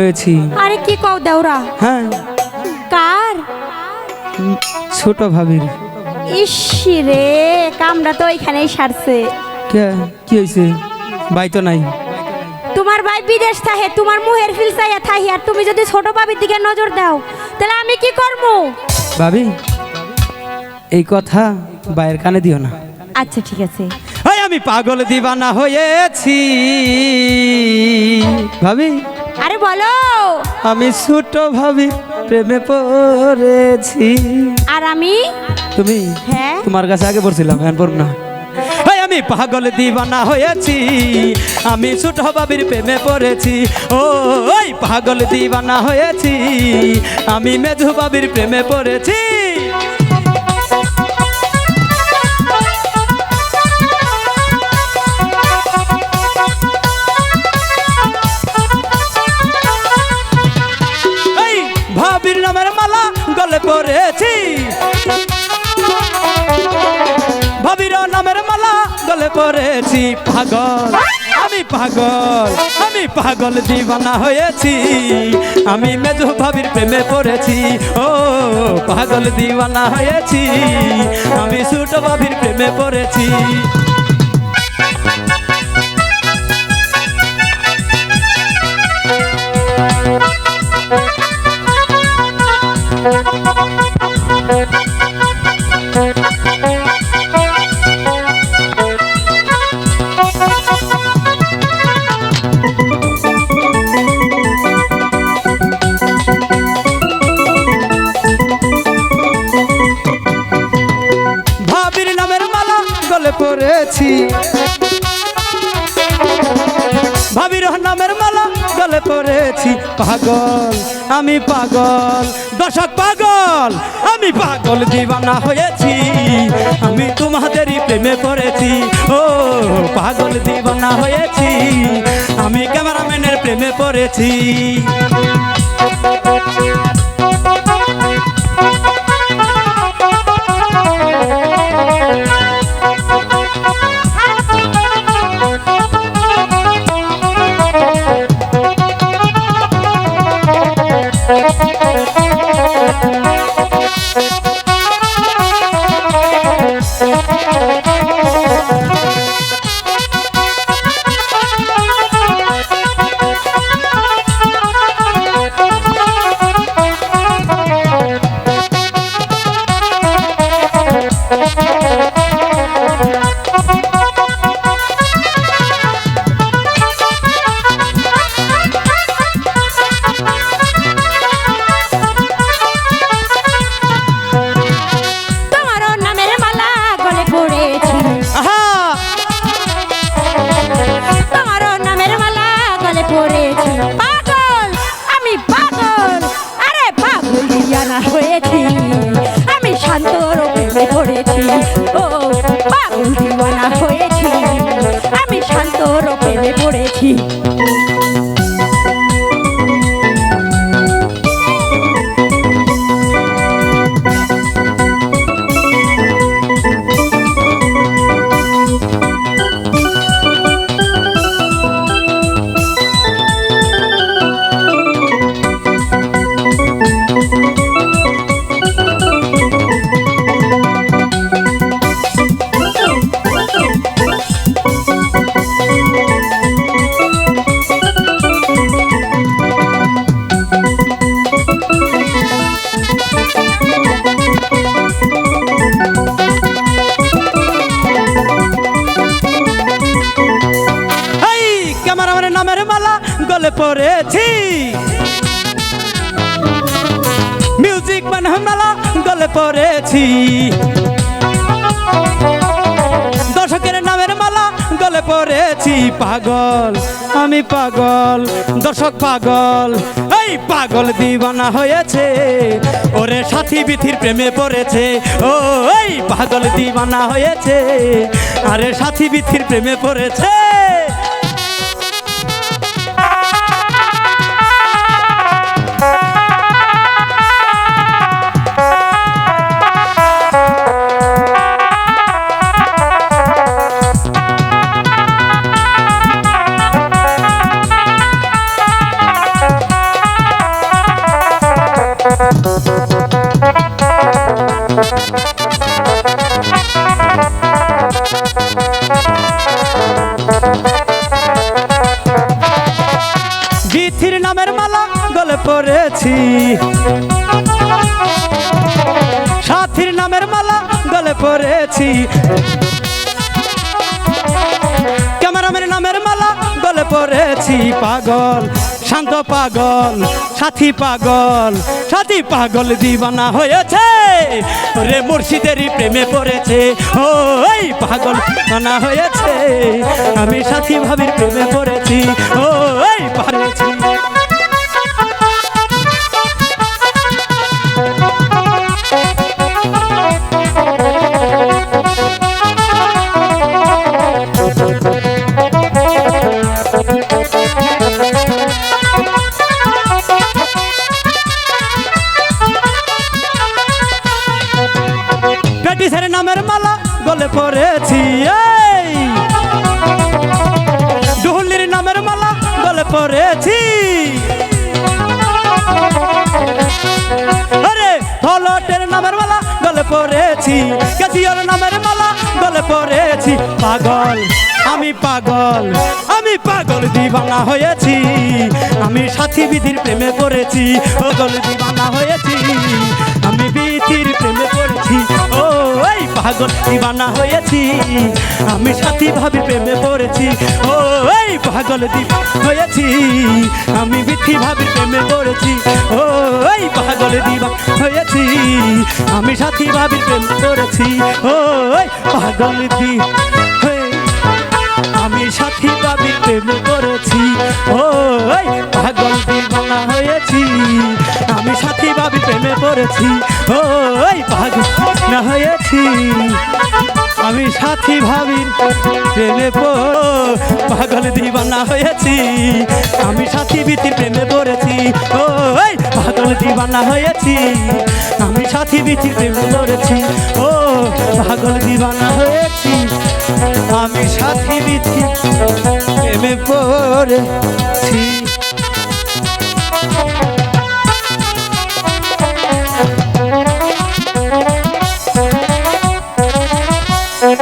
হয়েছি কি কও দেওরা। হ্যাঁ। কার? ছোট ভাবির। ইস রে কামটা তো ওইখানেই সারছে। কে? কি হয়েছে ভাই তো নাই। তোমার ভাই বিদেশ থাহে তোমার মুহের ফিল চাইয়া থাহি আর তুমি যদি ছোট বাবির দিকে নজর দাও তাহলে আমি কি করব? ভাবি এই কথা বাইয়ের কানে দিও না। আচ্ছা ঠিক আছে। আমি পাগল দিবানা হয়েছি। ভাবি আরে বলো। আমি ছোট ভাবি প্রেমে পড়েছি। আর আমি? তুমি? হ্যাঁ। তোমার কাছে আগে পড়ছিলাম এখন পড়ব না। আমি পাগল দিবানা হয়েছি আমি ছোট ভাবির প্রেমে পড়েছি। ও ওই পাগল দিবানা হয়েছি আমি মেধু ভাবির প্রেমে পড়েছি। পড়েছি পাগল। আমি পাগল আমি পাগল দিবানা হয়েছি। আমি মেজু ভাবির প্রেমে পড়েছি। ও, পাগল দিবানা হয়েছি। আমি ছোট ভাবির প্রেমে পড়েছি। পড়েছি ভাবির নামের মালা গলে পড়েছি। পাগল, আমি পাগল, দশক পাগল, আমি পাগল দিবানা হয়েছি। আমি তোমাদেরই প্রেমে পড়েছি। ও, পাগল দিবানা হয়েছি। আমি ক্যামেরাম্যানের প্রেমে পড়েছি। পড়েছি ও পাগল দিওয়ানা হয়েছি আমি শান্ত প্রেমে পড়েছি। গলে পড়েছি। মিউজিক ম্যান মালা গলে পড়েছি। দর্শকের নামের মালা গলে পড়েছি। পাগল, আমি পাগল, দর্শক পাগল। এই পাগল দিবানা হয়েছে, ওরে সাথী বিথির প্রেমে পড়েছে। ও, এই পাগল দিবানা হয়েছে, আরে সাথী বিথির প্রেমে পড়েছে। পড়েছি। সাথীর নামের মালা গলে পড়েছি। ক্যামেরাম্যানের নামের মালা গলে পড়েছি। পাগল, শান্ত পাগল, সাথী পাগল সাথী পাগল দিবানা হয়েছে। রে মুর্শিদেরই প্রেমে পড়েছে। ও, এই পাগল দিবানা হয়েছে। আমি সাথী ভাবির প্রেমে পড়েছি। ও, এই পারেছি গলে পড়েছি, এই। ডুহুলির নামের মালা গলে পড়েছি। আরে ফলটের নামের মালা গলে পড়েছি কেজিওর নামের মালা গলে পড়েছি। পাগল, আমি পাগল আমি পাগল দিবানা হয়েছি। আমি সাথী বিধির প্রেমে পড়েছি ও গল দিবানা হয়েছি। পাগল দিবানা হয়েছি। আমি সাথী ভাবি প্রেমে পড়েছি। ও, এই পাগল দিবা হয়েছি। আমি বিথি ভাবি প্রেমে পড়েছি। ও, এই পাগল দিবা হয়েছি। আমি সাথী ভাবি প্রেম করেছি। ও, এই পাগল দি আমি সাথী ভাবি প্রেম করেছি ও প্রেমে পড়েছি ও এই পাগল না হয়েছি আমি সাথী ভাবির প্রেমে পাগল দিবানা হয়েছি। আমি সাথী বিতির প্রেমে পড়েছি ও এই পাগল দিবানা হয়েছি। আমি সাথী বিতির প্রেমে পড়েছি, ও পাগল দিবানা হয়েছি। আমি সাথী বিতির প্রেমে পড়েছি।